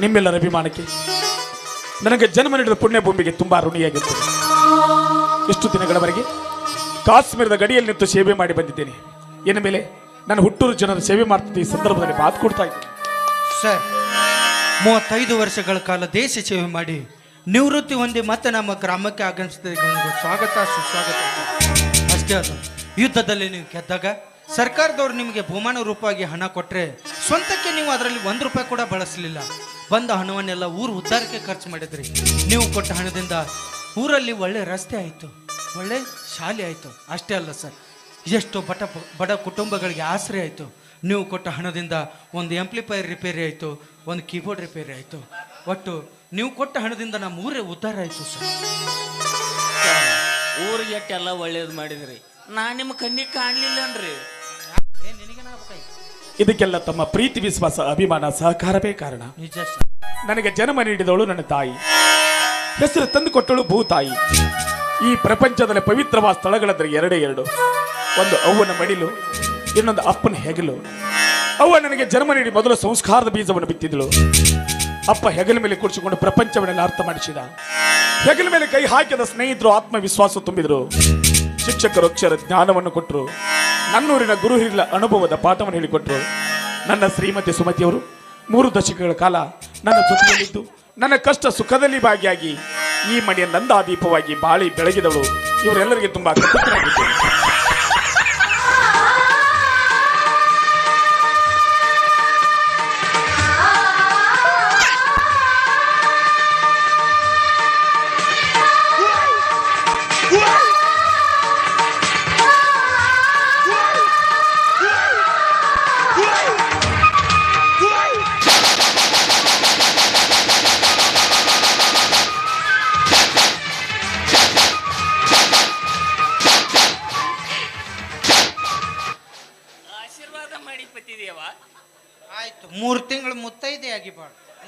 ನಿಮ್ಮೆಲ್ಲರ ಅಭಿಮಾನಕ್ಕೆ. ನನಗೆ ಜನ್ಮ ನೀಡಿದ ಪುಣ್ಯ ಭೂಮಿಗೆ ತುಂಬಾ ಋಣಿಯಾಗಿರ್ತದೆ ಇಷ್ಟು ದಿನಗಳವರೆಗೆ ಕಾಶ್ಮೀರದ ಗಡಿಯಲ್ಲಿ ನಿಂತು ಸೇವೆ ಮಾಡಿ ಬಂದಿದ್ದೇನೆ. ಇನ್ನು ಮೇಲೆ ನನ್ನ ಹುಟ್ಟೂರು ಜನರ ಸೇವೆ ಮಾಡ್ತಿದ್ದ ಈ ಸಂದರ್ಭದಲ್ಲಿ ಮಾತು ಕೊಡ್ತಾ ಇದ್ದೀನಿ. ಸರ್ ಮೂವತ್ತೈದು ವರ್ಷಗಳ ಕಾಲ ದೇಶ ಸೇವೆ ಮಾಡಿ ನಿವೃತ್ತಿ ಹೊಂದಿ ಮತ್ತೆ ನಮ್ಮ ಗ್ರಾಮಕ್ಕೆ ಆಗಮಿಸಿದ ಸ್ವಾಗತ, ಸುಸ್ವಾಗತ. ಅಷ್ಟೇ ಅದು. ಯುದ್ಧದಲ್ಲಿ ನೀವು ಗೆದ್ದಾಗ ಸರ್ಕಾರದವರು ನಿಮಗೆ ಬಹುಮಾನ ರೂಪವಾಗಿ ಹಣ ಕೊಟ್ಟರೆ ಸ್ವಂತಕ್ಕೆ ನೀವು ಅದರಲ್ಲಿ ಒಂದು ರೂಪಾಯಿ ಕೂಡ ಬಳಸಲಿಲ್ಲ. ಬಂದ ಹಣವನ್ನೆಲ್ಲ ಊರು ಉದ್ಧಾರಕ್ಕೆ ಖರ್ಚು ಮಾಡಿದ್ರಿ. ನೀವು ಕೊಟ್ಟ ಹಣದಿಂದ ಊರಲ್ಲಿ ಒಳ್ಳೆ ರಸ್ತೆ ಆಯಿತು, ಒಳ್ಳೆ ಶಾಲೆ ಆಯಿತು. ಅಷ್ಟೇ ಅಲ್ಲ ಸರ್, ಎಷ್ಟು ಬಡ ಬಡ ಕುಟುಂಬಗಳಿಗೆ ಆಸರೆ ಆಯಿತು. ನೀವು ಕೊಟ್ಟ ಹಣದಿಂದ ಒಂದು ಎಂಪ್ಲಿಫೈರ್ ರಿಪೇರಿ ಆಯಿತು, ಒಂದು ಕೀಬೋರ್ಡ್ ರಿಪೇರಿ ಆಯಿತು. ಒಟ್ಟು ನೀವು ಕೊಟ್ಟ ಹಣದಿಂದ ನಮ್ಮ ಊರೇ ಉದ್ಧಾರ ಆಯಿತು ಸರ್. ಊರಿಗೆ ಎಲ್ಲ ಒಳ್ಳೇದು ಮಾಡಿದ್ರಿ. ನಾ ನಿಮ್ಮ ಕಣ್ಣಿಗೆ ಕಾಣಲಿಲ್ಲ ಅನ್ರಿ ಇದಕ್ಕೆಲ್ಲ ತಮ್ಮ ಪ್ರೀತಿ ವಿಶ್ವಾಸ ಅಭಿಮಾನ ಸಹಕಾರವೇ ಕಾರಣ. ನಿಜ ಸರ್. ನನಗೆ ಜನ್ಮ ನೀಡಿದವಳು ನನ್ನ ತಾಯಿ. ಹೆಸರು ತಂದು ಕೊಟ್ಟಳು ಭೂತಾಯಿ ಈ ಪ್ರಪಂಚದಲ್ಲಿ ಪವಿತ್ರವಾದ ಸ್ಥಳಗಳೆಂದರೆ ಎರಡೇ ಎರಡು. ಒಂದು ಅವ್ವನ ಮಡಿಲು ಇನ್ನೊಂದು ಅಪ್ಪನ ಹೆಗಲು. ಅವ್ವ ನನಗೆ ಜನ್ಮ ನೀಡಿ ಮೊದಲು ಸಂಸ್ಕಾರದ ಬೀಜವನ್ನು ಬಿತ್ತಿದಳು. ಅಪ್ಪ ಹೆಗಲ ಮೇಲೆ ಕುಡಿಸಿಕೊಂಡು ಪ್ರಪಂಚವನ್ನೆಲ್ಲ ಅರ್ಥ ಮಾಡಿಸಿದ. ಹೆಗಲ ಮೇಲೆ ಕೈ ಹಾಕಿದ ಸ್ನೇಹಿತರು ಆತ್ಮವಿಶ್ವಾಸ ತುಂಬಿದರು. ಶಿಕ್ಷಕರು ಅಕ್ಷರ ಜ್ಞಾನವನ್ನು ಕೊಟ್ಟರು. ನನ್ನೂರಿನ ಗುರು ಹಿರಿಯ ಅನುಭವದ ಪಾಠವನ್ನು ಹೇಳಿಕೊಟ್ಟರು. ನನ್ನ ಶ್ರೀಮತಿ ಸುಮತಿಯವರು ಮೂರು ದಶಕಗಳ ಕಾಲ ನನ್ನ ಜೊತೆಯಲ್ಲಿದ್ದು. ನನ್ನ ಕಷ್ಟ ಸುಖದಲ್ಲಿ ಭಾಗಿಯಾಗಿ ಈ ಮನೆಯ ನಂದಾದೀಪವಾಗಿ ಬಾಳಿ ಬೆಳಗಿದವಳು ಇವರೆಲ್ಲರಿಗೆ ತುಂಬಾ ಕೃತಜ್ಞನಾಗಿದ್ದೇನೆ.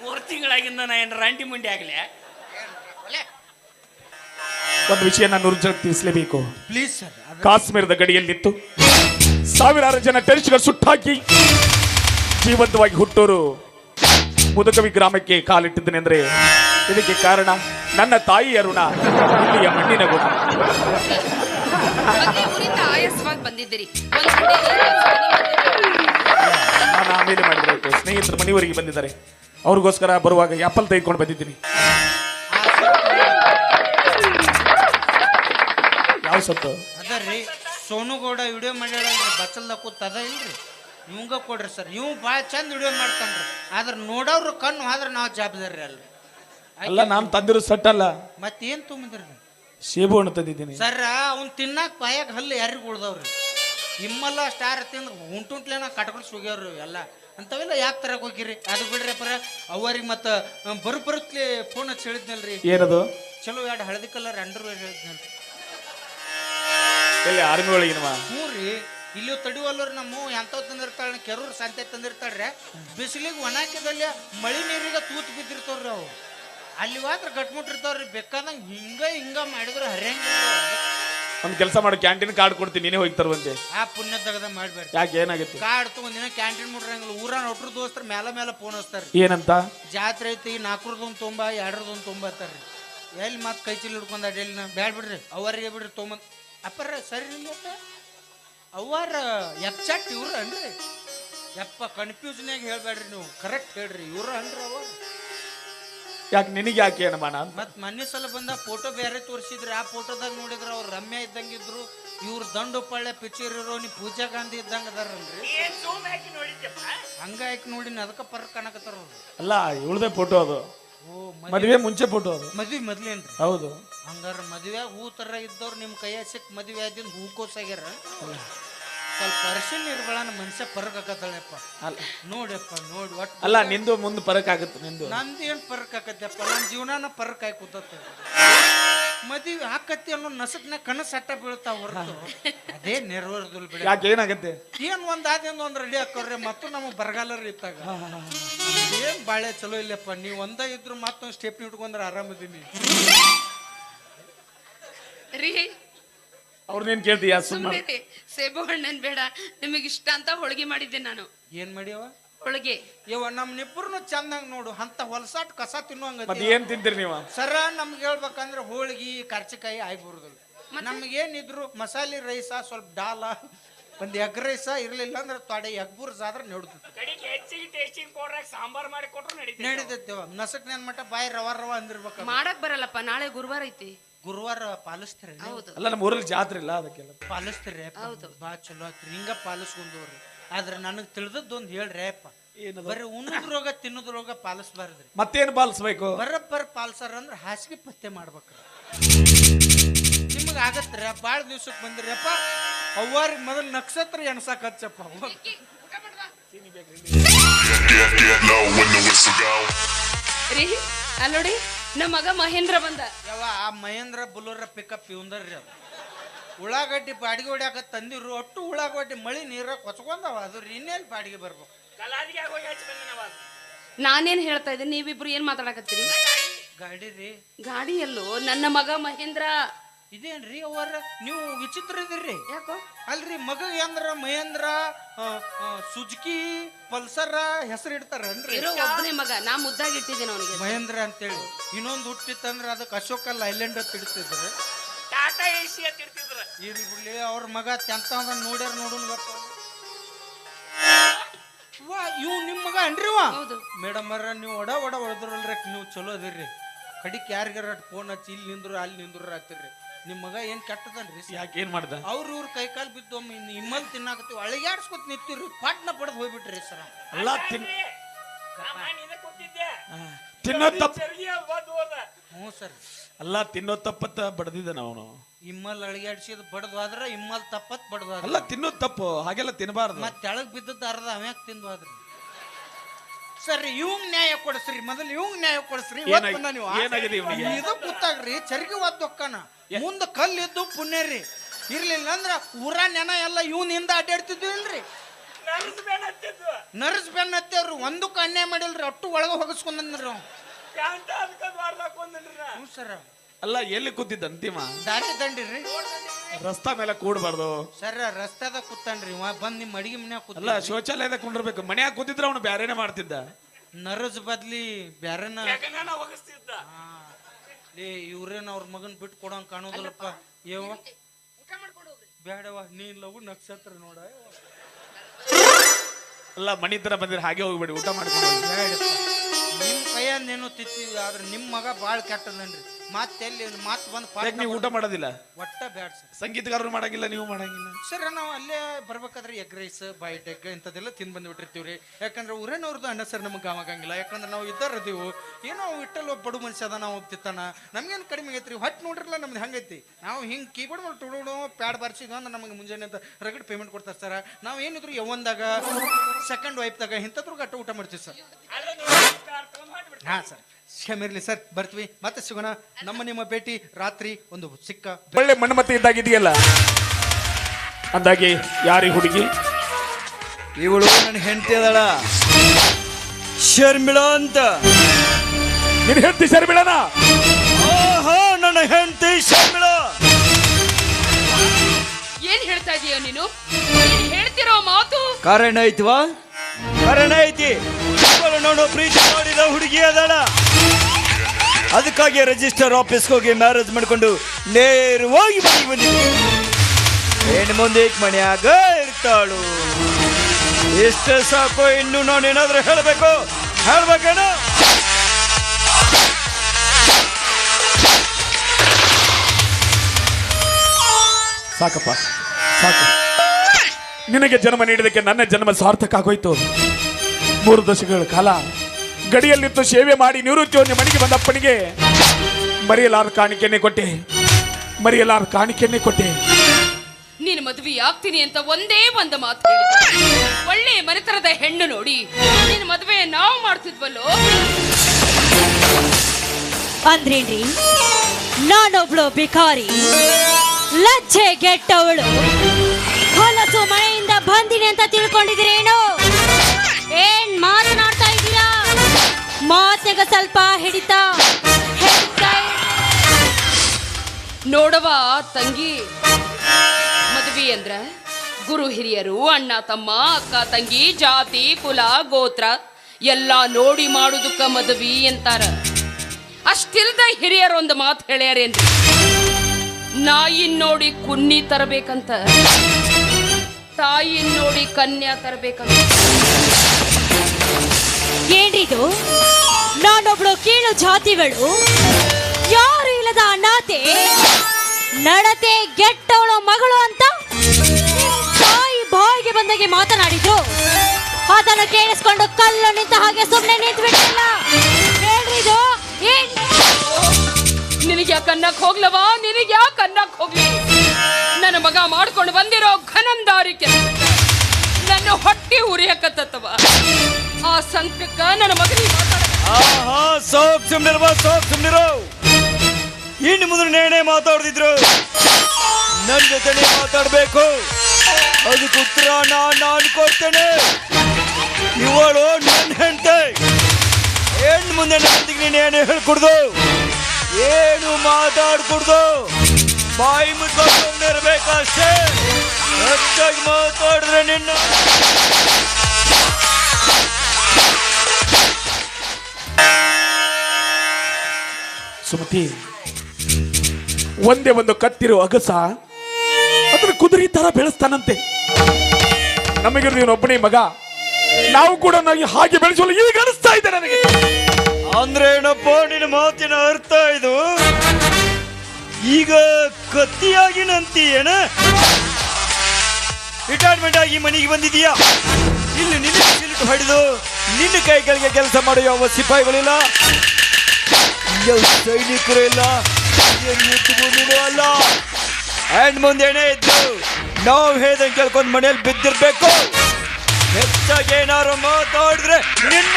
ಮೂರು ತಿಂಗಳಾಗಿಂದ ನಾ ಏನು ರಂಟಿ ಮುಂಡಿ ಆಗಲಿ ಒಂದು ವಿಷಯ ನಾನು ತಿಳಿಸಲೇಬೇಕು. ಪ್ಲೀಸ್ ಸರ್ ಕಾಶ್ಮೀರದ ಗಡಿಯಲ್ಲಿತ್ತು. ಸಾವಿರಾರು ಜನ ಟೆರಿಸ್ಟ್ಗಳು ಸುಟ್ಟಾಕಿ ಜೀವಂತವಾಗಿ ಹುಟ್ಟೋರು. ಮುದಕವಿ ಗ್ರಾಮಕ್ಕೆ ಕಾಲಿಟ್ಟಿದ್ದನೆಂದ್ರೆ ಇದಕ್ಕೆ ಕಾರಣ ನನ್ನ ತಾಯಿ ಅರುಣ ಇಲ್ಲಿಯ ಮಣ್ಣಿನ ಗುಣ. ಬಂದಿದ್ದೀರಿ. ನಾನು ಆಮೇಲೆ ಮಾಡಿದ್ರೆ ಸ್ನೇಹಿತರು ಮನೆಯವರಿಗೆ ಬಂದಿದ್ದಾರೆ. ಅವ್ರಿಗೋಸ್ಕರ ಬರುವಾಗ ಆಪಲ್ ತೆಗೆದುಕೊಂಡು ಬಂದಿದ್ದೀನಿ. ಯಾವ ಸತ್ತು? ಅದರಿ ಸೋನುಗೌಡ ವಿಡಿಯೋ ಮಾಡ್ಯಾಳ ಬಚ್ಚಲ್ದ ಕೂತ್ ಅದ ಇಲ್ರಿ? ಇವಂಗ ಕೊಡ್ರಿ ಸರ್. ನೀವು ಭಾಳ ಚಂದ ವಿಡಿಯೋ ಮಾಡ್ತಾನ್ರಿ. ಆದ್ರೆ ನೋಡೋರು ಕಣ್ಣು ಆದ್ರೆ ನಾವು ಜವಾಬ್ದಾರಿ ಅಲ್ರಿ. ಅಲ್ಲ ನಾನು ತಂದಿರೋ ಸಟ್ ಅಲ್ಲ. ಮತ್ತೇನ್ ತುಂಬಿದ್ರಿ ಸೇಬು ಹಣ್ಣು ತಂದಿದ್ದೀನಿ. ಸರ್ ಅವ್ನು ತಿನ್ನಾಕ ಬಾಯಾಗ ಹಲ್ಲು ಯಾರಿಗೆ ಉಳ್ದವ್ರಿ? ನಿಮ್ಮಲ್ಲ ಸ್ಟಾರ್ ತಿಂದು ಉಂಟುಂಟ್ಲೇನ ಕಟ್ಕೊಂಡು ಸುಗ್ಯವ್ರಿ ಎಲ್ಲ ಅಂತವೆಲ್ಲ ಯಾಕೆ ತರಕ್ ಹೋಗಿರಿ? ಅದು ಬಿಡ್ರಿ ಪರ. ಅವ್ರಿಗೆ ಮತ್ತ ಬರು ಬರುತ್ತೆ ಫೋನ್ ಹಚ್ಚಿ ಹೇಳಿದ್ನಲ್ರಿ. ಏನದು? ಚಲೋ ಎರಡು ಹಳದಿ ಕಲರ್ ಅಂಡರ್ ವೇರ್ ಹೇಳಿದ್ನಲ್ರಿ. ಎಲ್ಲಿ ಆರ್ಮಿ ಒಳಗಿನವ ಹ್ಞೂ ರೀ. ಇಲ್ಲಿ ತಡಿವಲ್ಲರು ನಮ್ಮ ಎಂಥವ್ ತಂದಿರ್ತಾಳೆ ಕೆರೂರು ಸಂತೆ ತಂದಿರ್ತಾಳ್ರೆ. ಬಿಸಿಲಿಗೆ ಒಣಾಕಿದಲ್ಲಿ ಮಳಿ ನೀರಿಗ ತೂತು ಬಿದ್ದಿರ್ತಾವ್ರಿ ಅವು ಅಲ್ಲಿ ಮಾತ್ರ ಗಟ್ಮುಟ್ಟಿರ್ತಾವ್ರಿ ಬೇಕಾದಂಗೆ ಹಿಂಗ ಹಿಂಗ ಮಾಡಿದ್ರೆ ಹರಿಯಂಗಿಲ್ಲ ಒಂದು ಕೆಲಸ ಮಾಡು ಕ್ಯಾಂಟೀನ್ ಕಾರ್ಡ್ ಕೊಡ್ತೀನಿ ನೀನೇ ಹೋಗಿ ತರುವಂತೆ. ಆ ಪುಣ್ಯ ತೆಗದ ಮಾಡ್ಬೇಡಿ ಯಾಕೆ ಏನಾಗುತ್ತೆ ಕಾಡ್ ತಗೊಂದಿನ ಕ್ಯಾಂಟೀನ್ ಮುಟ್ರಂಗಿಲ್ಲ ಊರ ಒಟ್ರು ದೋಸ್ತರ ಮೇಲೆ ಮೇಲೆ ಫೋನ್ ಹಚ್ತಾರೆ. ಏನಂತ? ಜಾತ್ರೆ ಐತಿ ನಾಲ್ಕರದೊಂದು ತೊಂಬ ಎರಡರದೊಂದು ತೊಂಬತ್ತಾರ್ರಿ ಎಲ್ಲಿ ಮತ್ತೆ ಕೈ ಚೀಲ ಹಿಡ್ಕೊಂಡ್ ಬೇಡ್ಬಿಡ್ರಿ ನಾ ಬ್ಯಾಡ್ ಬಿಡ್ರಿ ಅವರಿಗೆ ಬಿಡ್ರಿ ತೊಂಬಂದ್. ಅಪ್ಪರ ಸರಿ ಇಲ್ಲ ಅವ್ವಾರ ಎಪ್ಚಾಟ್ ಇವ್ರ ಅನ್ರಿ ಯಪ್ಪ ಕನ್ಫ್ಯೂಷನ್ ಹೇಳ್ಬೇಡ್ರಿ ನೀವು. ಕರೆಕ್ಟ್ ಹೇಳ್ರಿ ಇವ್ರ ಅನ್ರಿ ಅವ್ರ ಯಾಕೆ ನಿನಗೆ ಯಾಕೆ ಏನು ಅಂತ ಮತ್ ಮೊನ್ನೆ ಸಲ ಬಂದ ಫೋಟೋ ಬೇರೆ ತೋರಿಸಿದ್ರೆ. ಆ ಫೋಟೋದಾಗ ನೋಡಿದ್ರೆ ಅವ್ರು ರಮ್ಯ ಇದ್ದಂಗಿದ್ರು ಇವ್ರ ದಂಡು ಪಳ್ಳೆ ಪಿಕ್ಚರ್ ಇರೋ ನೀ ಪೂಜಾ ಗಾಂಧಿ ಇದ್ದಂಗ ಅದಾರನ್ರಿ ಹಂಗ ಹಾಕಿ ನೋಡಿ ಅದಕ್ಕ ಪರ್ಕ್ ಕಾಣಕತ್ತಾರ ಅವ್ರು. ಅಲ್ಲ ಇವಳದೇ ಫೋಟೋ ಅದು. ಓ ಮದುವೆ ಮುಂಚೆ ಫೋಟೋ ಅದು. ಮದ್ವಿ ಮೊದ್ಲೇನ್ರಿ ಹೌದು. ಹಂಗಾರ ಮದ್ವೆ ಹೂ ತರ ಇದ್ದವ್ರು ನಿಮ್ಮ ಕೈಯ ಸಿಕ್ ಮದ್ವೆ ಆದಿಂದ ಹೂಕೋಸಾಗ್ಯಾರ ಸ್ವಲ್ಪ ಅರಿಶಿನ ನಿರ್ಬಳನ ಮನುಷ್ಯ ಪರಕ್ ಆಕತ್ತಾಳೆಪ್ಪ ಅಲ್ಲ. ನೋಡಪ್ಪ ನೋಡಿ ಒಟ್ಟು ಅಲ್ಲ ನಿಂದು ಮುಂದೆ ಪರಕ್ ಆಗುತ್ತೆ ನಿಂದು. ನಂದು ನಂದೇನ್ ಪರಕ್ ಆಕತ್ತಪ್ಪ ನನ್ನ ಜೀವನಾನ ಪರಕ್ ಆಗಿ ಕೂತತ್ತ. ಮದುವೆ ಹಾಕತ್ತಿ ಅನ್ನೋ ನಸಕ್ನ ಕಣ್ಣು ಅಟ್ಟ ಬೀಳ್ತಾವ ಹೊರತು. ಅದೇ ನೆರವೇರದಿಲ್ಲ ಬಿಡ. ಯಾಕೆ ಏನಾಗುತ್ತೆ? ಏನ್ ಒಂದ್ ಆದಿಂದ ಒಂದ್ ರೆಡಿ ಹಾಕೋರ್ರೆ ಮತ್ತು ನಮಗೆ ಬರಗಾಲರ್ ಇತ್ತಾಗ ಏನು ಬಾಳೆ ಚಲೋ ಇಲ್ಲಪ್ಪ? ನೀವ್ ಒಂದ ಇದ್ರು ಮತ್ತೊಂದು ಸ್ಟೆಪ್ ಇಟ್ಕೊಂಡ್ರೆ ಆರಾಮದೀನಿ. ರೀ ಅವ್ರನ್ನೇನ್ ಕೇಳ್ತೀಯ? ಸುಮ್ಮನೆ ಸುಮ್ಮನೆ ಸೇಬು ಹಣ್ಣನ್ ಬೇಡ. ನಿಮಗೆ ಇಷ್ಟ ಅಂತ ಹೋಳಿಗೆ ಮಾಡಿದ್ದೆ ನಾನು. ಏನ್ ಮಾಡ್ಯವ ಹೋಳಿಗೆ. ಇವ ನಮ್ಮನಿಬ್ಬರನ್ನು ಚಂದಂಗ್ ನೋಡು. ಅಂತ ಹೊಲಸಾಟ್ ಕಸ ಮತ್ತೆ ತಿನ್ನುವಂಗ ಏನ್ ತಿಂತೀರಿ ನೀವು? ಸರ ನಮ್ಗೆ ಹೇಳ್ಬೇಕಂದ್ರೆ ಹೋಳಿಗೆ ಕರ್ಚಿಕಾಯಿ ಆಗಿ ಬರುದಿಲ್ಲ ನಮ್ಗೇನಿದ್ರು ಮಸಾಲೆ ರೈಸ ಸ್ವಲ್ಪ ಡಾಲ ಒಂದ್ ಎಗ್ ರೈಸ ಇರ್ಲಿಲ್ಲ ಅಂದ್ರೆ ತೊಡೆ ಎಗ್ ಬುರ್ಸ್ ಆದ್ರೆ ನಡ್ತೈತಿ. ಕಡಿಗೆ ಹೆಚ್ಚಿಗೆ ಟೇಸ್ಟಿಂಗ್ ಪೌಡರ್ ಸಾಂಬಾರ್ ಮಾಡಿ ಕೊಟ್ರು ನಡೀತೈತಿ ನಡೀತೈತಿ ನಸಕ್ ನನ್ ಮಟ್ಟ ಬಾಯಿ ರವ ರವ ಅಂದಿರ್ಬೇಕು ಮಾಡಕ್ ಬರಲ್ಲಪ್ಪ. ನಾಳೆ ಗುರುವಾರ ಐತಿ. ಗುರುವಾರ ಪಾಲಿಸ್ತೀರಿ ಹೌದು. ಅಲ್ಲ ನಮ್ಮ ಊರಲ್ಲಿ ಜಾತ್ರೆ ಇಲ್ಲ ಅದಕ್ಕೆಲ್ಲ ಪಾಲಿಸ್ತೀರಿ ಹೌದು. ಬಾ ಚಲೋ ಆತ್ರಿ. ಹಿಂಗ ಪಾಲಿಸ್ಕೊಂಡವ್ರಿ. ಆದ್ರೆ ನನಗ್ ತಿಳಿದದ್ದೊಂದು ಹೇಳ್ರಿ ಅಪ್ಪ. ಏನದು? ಬರೀ ತಿನ್ನದ ತಿನ್ನೋದ್ರೋಗ ಪಾಲಿಸ್ಬಾರ್ದ್ರಿ. ಮತ್ತೇನ್ ಪಾಲಿಸ್ಬೇಕು? ಬರಬ್ಬರ್ ಪಾಲಿಸಾರ ಅಂದ್ರೆ ಹಾಸಿಗೆ ಪತ್ತೆ ಮಾಡ್ಬೇಕ್ರಿ. ನಿಮಗೆ ಆಗತ್ರಿ ಭಾಳ ದಿವ್ಸಕ್ಕೆ ಬಂದಿರಪ್ಪ ಅವ್ವಾರ ಮೊದಲು ನಕ್ಷತ್ರ ಎಣ್ಸಕ್ ಹಚ್ಚಪ್ಪ. ರೀ ಅಲ್ಲಿ ನೋಡಿ ನಮ್ಮ ಮಗ ಮಹೇಂದ್ರ ಬಂದ. ಯಾವ ಆ ಮಹೇಂದ್ರ ಬುಲೋರ ಪಿಕಪ್ ಇವಂದರ್ರಿ ಅದು. ಉಳ್ಳಾಗಡ್ಡಿ ಬಾಡಿಗೆ ಹೊಡ್ಯಾಕ ತಂದಿರು ಒಟ್ಟು ಉಳ್ಳಾಗಡ್ಡಿ ಮಳಿ ನೀರ ಕೊಚ್ಕೊಂಡವ ಅದು ಇನ್ನೇನು ಬಾಡಿಗೆ ಬರ್ಬೇಕು? ನಾನೇನು ಹೇಳ್ತಾ ಇದ್ದೀನಿ ನೀವಿಬ್ರು ಏನ್ ಮಾತಾಡಕತ್ತೀರಿ? ಗಾಡಿ ರೀ. ಗಾಡಿ ಎಲ್ಲೋ ನನ್ನ ಮಗ ಮಹೇಂದ್ರ ಇದೇನ್ರಿ ಅವರ ನೀವು ವಿಚಿತ್ರ ಇದೀರಿ ಯಾಕೋ? ಅಲ್ರಿ ಮಗ ಅಂದ್ರ ಮಹೇಂದ್ರ ಸುಜುಕಿ ಪಲ್ಸರ ಹೆಸರು ಇಡ್ತಾರನ್ರಿ? ಇರೋ ಒಬ್ಬನೇ ಮಗ ನಾ ಮುದ್ದಾಗಿ ಇಟ್ಟಿದ್ದೀನಿ ಅವನಿಗೆ. ಮಹೇಂದ್ರ ಅಂತೇಳಿ. ಇನ್ನೊಂದು ಹುಟ್ಟಿತ್ತಂದ್ರೆ ಅದಕ್ಕೆ ಅಶೋಕ ಲೈಲ್ಯಾಂಡ್ ಅಂತ ಇಡ್ತಿದ್ರು. ಟಾಟಾ ಏಸಿ ಅಂತ ಇರ್ತಿದ್ರ ಇರ್ಲಿ ಬಿಡ್ಲಿ ಅವ್ರ ಮಗ ತೆಂತ ನೋಡ್ಯಾರ ನೋಡು ವಾ ಇವ್ ನಿಮ್ ಮಗ ಅನ್ರಿ ವಾ ಹೌದು. ಮೇಡಮ್ ಅವ್ರ ನೀವು ಒಡ ಒಡ ಹೊಡೆದ್ರಲ್ರಿ ನೀವು ಚಲೋ ಅದಿರ್ರಿ ಕಡಿಕ್ ಯಾರಿಗಾರ ಫೋನ್ ಹಚ್ಚಿ ಇಲ್ಲಿ ನಿಂದ್ರು ಅಲ್ಲಿ ನಿಂದ್ರು ಆಗ್ತಿರ್ರಿ. ನಿಮ್ ಮಗ ಏನ್ ಕೆಟ್ಟದನ್ರಿ ಯಾಕೆ ಏನ್ ಮಾಡ್ದ? ಅವ್ರ ಇವ್ರ ಕೈ ಕಾಲು ಬಿದ್ದು ಒಮ್ಮೆ ಇನ್ನು ಇಮ್ಮಲ್ ತಿನ್ನಾಕತ್ತೀವಿ. ಅಳಿಗಾಡ್ಸ್ಕೊತ ನಿಂತಿರಿ ಪಾಟ್ನ ಪಡೆದು ಹೋಗ್ಬಿಟ್ರಿ ಸರ. ಅಲ್ಲ ತಿನ್ ತಿನ್ನೋ ತಪ್ಪ ಹ್ಞೂ ಸರ್. ಅಲ್ಲ ತಿನ್ನೋ ತಪ್ಪತ್ತ ಬಡ್ದಿದ್ದಾನ ಅವನು. ಇಮ್ಮಲ್ ಅಳಿಗಾಡ್ಸಿದ್ ಬಡದು ಆದ್ರ ಇಮ್ಮಲ್ ತಪ್ಪತ್ ಬಡದು ಆದ್ರ ಅಲ್ಲ ತಿನ್ನೋ ತಪ್ಪು ಹಾಗೆಲ್ಲ ತಿನ್ನಬಾರ್ದು ಮತ್ತೆ ತೆಳಗ್ ಬಿದ್ದದ್ದು ಅರ್ಧ ಅವ್ಯಾಕ್ ತಿಂದು ಹೋದ್ರಿ? ಸರಿ ಇವಂಗ್ ನ್ಯಾಯ ಕೊಡಿಸ್ರಿ ಮೊದಲು ಇವಂಗ್ ನ್ಯಾಯ ಕೊಡಿಸ್ರಿ ಇವತ್ತು ಏನಾಗಿದೆ ಇವ್ನಿಗೆ? ಇದು ಗೊತ್ತಾಗ್ರಿ ಚರ್ಗಿ ಒದ್ದು ಹೊಕ್ಕಾನ ಮುಂದ ಕಲ್ಲಿದ್ದು ಪುಣ್ಯರಿ ಪುಣ್ಯ ರೀ. ಇರ್ಲಿಲ್ಲ ಅಂದ್ರ ಊರ ನೆನ ಎಲ್ಲ ಇವನಿಂದ ಅಡ್ಡಾಡ್ತಿದ್ವಿ ಇಲ್ರಿ ನರ್ಸ್ ಬೆನ್ ಹತ್ತೇವ್ರಿ ಒಂದಕ್ಕೂ ಅನ್ಯಾಯ ಮಾಡಿಲ್ರಿ ಅಟ್ಟು ಒಳಗೆ ಹೊಗಸ್ಕೊಂಡ್ರಿ ಹ್ಞೂ ಸರ. ಅಲ್ಲ ಎಲ್ಲಿ ಕೂತಿದ್ದ ಅಂತಿಮ? ದಾರಿ ದಂಡಿರಿ. ರಸ್ತಾ ಮೇಲೆ ಕೂಡಬಾರ್ದು. ಸರ್ ರಸ್ತಾದ ಕೂತಾನ್ರಿ ಬಂದ್ ನಿಮ್ ಅಡಿಗೆ ಮನ್ಯಾಗ ಕೂತ ಅಲ್ಲ ಶೌಚಾಲಯದಾಗ ಕುಂಡಿರ್ಬೇಕು. ಮನ್ಯಾಗ ಕೂತಿದ್ರೆ ಅವನು ಬ್ಯಾರೇನೆ ಮಾಡ್ತಿದ್ದ. ನರ್ಸ್ ಬದ್ಲಿ ಬ್ಯಾರೇನ ಹೋಗಿಸ್ತಿದ್ದ. ಏ ಇವ್ರೇನ ಅವ್ರ ಮಗನ್ ಬಿಟ್ಟು ಕೊಡೋ ಕಾಣೋದಿಲ್ಲಪ್ಪ. ಏವ ಬೇಡವಾ ನೀ ಲಘು ನಕ್ಷತ್ರ ನೋಡ. ಅಲ್ಲ ಮನಿ ತರ ಬಂದಿರ ಹಾಗೆ ಹೋಗ್ಬೇಡಿ ಊಟ ಮಾಡ್ಕೊಂಡು. ಬೇಡಪ್ಪ ನಿಮ್ ಕೈಯನ್ನೇನು ತಿತ್ತೀವಿ ಆದ್ರೆ ನಿಮ್ ಮಗ ಬಾಳ್ ಕೆಟ್ಟದನ್ರಿ ಮತ್ತೆ ಎಲ್ಲಿ ಮಾತ್ ಬಂದ್ ಯಾಕೆ ನೀವು ಊಟ ಮಾಡೋದಿಲ್ಲ? ಒಟ್ಟ ಬ್ಯಾಡ್ ಸರ್. ಸಂಗೀತಗಾರರು ಮಾಡಂಗಿಲ್ಲ ನೀವು ಮಾಡಂಗಿಲ್ಲ. ಸರ್ ನಾವು ಅಲ್ಲೇ ಬರ್ಬೇಕಾದ್ರೆ ಎಗ್ ರೈಸ್ ಬಾಯ್ಟ್ ಎಗ್ ತಿನ್ ತಿಂದು ಬಂದ್ಬಿಟ್ಟಿರ್ತೀವ್ರಿ ಯಾಕಂದ್ರೆ ಊರೇನವ್ರದ್ದು ಅಣ್ಣ ಸರ್ ನಮ್ಗೆ ಆಗಂಗಿಲ್ಲ ಯಾಕಂದ್ರೆ ನಾವು ಇದ್ದಾರದೀವು ಏನೋ ಇಟ್ಟಲ್ಲಿ ಒಬ್ಬ ಬಡು ಮನುಷ್ಯ ಅದ ನಾವು ತಿತ್ತಾನ. ನಮ್ಗೇನು ಕಡಿಮೆ ಆಗೈತ್ರಿ? ಹೊಟ್ಟು ನೋಡ್ರಲ್ಲ ನಮ್ದು ಹಂಗೈತಿ. ನಾವು ಹಿಂಗೆ ಕೀಬೋರ್ಡ್ ಮಾಡಿ ತುಡುಡು ಪ್ಯಾಡ್ ಬರ್ಸಿದ್ವಿ ಅಂದ್ರೆ ನಮಗೆ ಮುಂಜಾನೆ ಅಂತ ರಗಡ್ ಪೇಮೆಂಟ್ ಕೊಡ್ತಾರೆ ಸರ್. ನಾವು ಏನಿದ್ರು ಯಾವಂದಾಗ ಸೆಕೆಂಡ್ ವೈಪ್ದಾಗ ಇಂಥದ್ರು ಗಟ್ಟ ಊಟ ಮಾಡ್ತೀವಿ ಸರ್. ಹಾಂ ಸರ್. ಕ್ಷಮಿರ್ಲಿ ಸರ್ ಬರ್ತೀವಿ. ಮತ್ತೆ ಸಿಗೋಣ. ನಮ್ಮ ನಿಮ್ಮ ಭೇಟಿ ರಾತ್ರಿ ಒಂದು ಸಿಕ್ಕ ಒಳ್ಳೆ ಮಣ್ಣಮತ್ತೆ ಇದ್ದಾಗಿದೆಯಲ್ಲ? ಅಂದಾಗೆ ಯಾರಿ ಹುಡುಗಿ? ಇವಳು ನನ್ನ ಹೆಂಡತಿ ಅದಳ. ಶರ್ಮಿಳ ಅಂತ. ನಿನ್ ಹೆಂಡತಿ ಶರ್ಮಿಳನ? ಆಹಾ ನನ್ನ ಹೆಂಡತಿ ಶರ್ಮಿಳ. ಏನ್ ಹೇಳ್ತಾ ಇದೀಯ ನೀನು? ನೀನ್ ಹೇಳ್ತಿರೋ ಮಾತು? ಕಾರಣ ಐತಿವಾ? ಕಾರಣ ಐತಿ. ಇವಳು ನೋಡು, ಪ್ರೀತಿ ಮಾಡಿದ ಹುಡುಗಿ ಅದಳ. ಅದಕ್ಕಾಗಿ ರಿಜಿಸ್ಟರ್ ಆಫೀಸ್ಗೆ ಹೋಗಿ ಮ್ಯಾರೇಜ್ ಮಾಡಿಕೊಂಡು ನೇರವಾಗಿ ಮನೆಗೆ ಬಂದಿದ್ದೆ ಹೆಣ್ಣು ಮುಂದೆ ಮನೆಯಾಗ ಇರ್ತಾಳು. ಇಷ್ಟೇ ಸಾಕು, ಇನ್ನು ನಾನು ಏನಾದರೂ ಹೇಳಬೇಕು? ಹೇಳ್ಬೇಕೇನು? ಸಾಕಪ್ಪ, ಸಾಕು. ನಿನಗೆ ಜನ್ಮ ನೀಡಿದಕ್ಕೆ ನನ್ನ ಜನ್ಮ ಸಾರ್ಥಕ ಆಗೋಯ್ತು. ಮೂರು ದಶಕಗಳ ಕಾಲ ಗಡಿಯಲ್ಲಿತ್ತು ಸೇವೆ ಮಾಡಿ ನಿವೃತ್ತಿ ಹೊಂದಿ ಮನೆಗೆ ಬಂದಪ್ಪನಿಗೆ ಮರೆಯಲಾರ ಕಾಣಿಕೆಯನ್ನೇ ಕೊಟ್ಟೆ. ಮರೆಯಲಾರ ಕಾಣಿಕೆಯನ್ನೇ ಕೊಟ್ಟೆ. ನೀನು ಮದುವೆ ಆಗ್ತೀನಿ ಅಂತ ಒಂದೇ ಒಂದು ಮಾತು ಒಳ್ಳೆ ಮನೆತರದ ಹೆಣ್ಣು ನೋಡಿ ನೀನು ಮದುವೆ ನಾವು ಮಾಡ್ತಿದ್ವಲ್ಲೋ? ಅಂದ್ರೇನ್ರಿ? ನಾನೊಬ್ಳು ಬಿಕಾರಿ ಲಜ್ಜೆ ಗೆಟ್ಟವಳು. ಹೊಲಸು ಮನೆಯಿಂದ ಬಂದಿನಿ ಅಂತ ತಿಳ್ಕೊಂಡಿದ್ದೀರೇನು? ಏನ್ ಮಾತನಾಡ್ತಾ ಇದ್ದೀರಾ? ಮಾತಿಗೆ ಸ್ವಲ್ಪ ಹಿಡಿತ. ನೋಡವ ತಂಗಿ. ಮದುವೆ ಅಂದ್ರ ಗುರು ಹಿರಿಯರು, ಅಣ್ಣ ತಮ್ಮ, ಅಕ್ಕ ತಂಗಿ, ಜಾತಿ, ಕುಲ, ಗೋತ್ರ ಎಲ್ಲ ನೋಡಿ ಮಾಡುದಕ್ಕ ಮದುವಿ ಅಂತಾರ. ಅಷ್ಟಿಲ್ದ ಹಿರಿಯರು ಒಂದು ಮಾತು ಹೇಳ್ಯಾರೇನ್ರಿ? ನಾಯಿ ನೋಡಿ ಕುನ್ನಿ ತರಬೇಕಂತ. ತಾಯಿನ್ ನೋಡಿ ಕನ್ಯಾ ತರಬೇಕಂತ ಏನಿದು? ನಾನೊಬ್ಳು ಕೀಳು ಜಾತಿಗಳು. ಯಾರು ಇಲ್ಲದ ಅನಾಥೆ. ನಡತೆ ಗೆಟ್ಟವಳ ಮಗಳು ಅಂತ ತಾಯಿ ಬಾಯಿಗೆ ಬಂದಾಗೆ ಮಾತನಾಡಿದ್ರು ಅದನ್ನು ಕೇಳಿಸ್ಕೊಂಡು ಕಲ್ಲು ನಿಂತ ಹಾಗೆ ಸುಮ್ಮನೆ ನಿಂತು ಬಿಟ್ಟಿಲ್ಲ ಹೇಳ್ರಿದು ನಿನಗೆ ಯಾಕೆ ಅನ್ನಕ್ಕೆ ಹೋಗ್ಲವಾ? ನಿನಗೆ ಯಾಕೆ ಅನ್ನಕ್ಕೆ ಹೋಗ್ಲಿ? ನನ್ನ ಮಗ ಮಾಡ್ಕೊಂಡು ಬಂದಿರೋ ಘನಂದಾರಿಕೆ ನನ್ನ ಹೊಟ್ಟೆ ಉರಿಯಕತ್ತವ ಆ ಸಂಕಕ್ಕ ನನ್ನ ಮಗನಿಗೆ ಆಹಾ ಸುಮ್ನಿರು. ಇನ್ನು ಮುಂದೆ ನೇಣೆ ಮಾತಾಡ್ತಿದ್ರು ನನ್ನ ಜೊತೆನೆ ಮಾತಾಡ್ಬೇಕು. ಅದಕ್ಕೆ ಉತ್ತರ ನಾನ್ ನಾನು ಕೊಡ್ತೇನೆ. ಇವಳು ನನ್ನ ಹೆಂಡತಿ. ಹೆಣ್ಣು ಮುಂದೆ ನಾನು ನೀನು ಏನು ಹೇಳ್ಕೊಡ್ದು. ಏನು ಮಾತಾಡ್ಕೊಡ್ದು? ಬಾಯಿ ಮುಟ್ಕೊಂಡಿರ್ಬೇಕಷ್ಟೇ ಹೆಚ್ಚಾಗಿ ಮಾತಾಡಿದ್ರೆ ನಿನ್ನ ಸುಮತಿ, ಒಂದೇ ಒಂದು ಕತ್ತಿರೋ ಅಗಸ ಅದನ್ನ ಕುದುರೆ ತರ ಬೆಳೆಸ್ತಾನಂತೆ. ನಮಗೆ ನೀನೊಬ್ಬನೇ ಮಗ. ನಾವು ಕೂಡ ನನಗೆ ಹಾಗೆ ಬೆಳೆಸಲು ಈಗ ಅನಿಸ್ತಾ ಇದೆ ನನಗೆ. ಅಂದ್ರೆ ಏನಪ್ಪ, ನಿನ್ನ ಮಾತಿನ ಅರ್ಥ ಇದು? ಈಗ ಕತ್ತಿಯಾಗಿ ನಂತೀಯೇನ? ರಿಟೈರ್ಮೆಂಟ್ ಆಗಿ ಮನೆಗೆ ಬಂದಿದೀಯಾ ಇಲ್ಲಿ ನಿನ್ನ ಸಿಲ್ಟ್ ಹೊಡೆದು ನಿನ್ನ ಕೈಗಳಿಗೆ ಕೆಲಸ ಮಾಡೋ ಯಾವ ಸಿಪಾಯಿಗಳಿಲ್ಲ? ಯಾವ ಸೈನಿಕರು ಇಲ್ಲ? ಏನ್ ಅಲ್ಲ? ಹ್ಯಾಂಡ್ ಮುಂದೆನೆ ಇದ್ದು, ನಾವು ಹೇಳ್ದಂಗೆ ಕೇಳ್ಕೊಂಡು ಮನೇಲಿ ಬಿದ್ದಿರಬೇಕು. ಹೆಚ್ಚಾಗಿ ಏನಾರು ಮಾತಾಡಿದ್ರೆ ನಿನ್ನ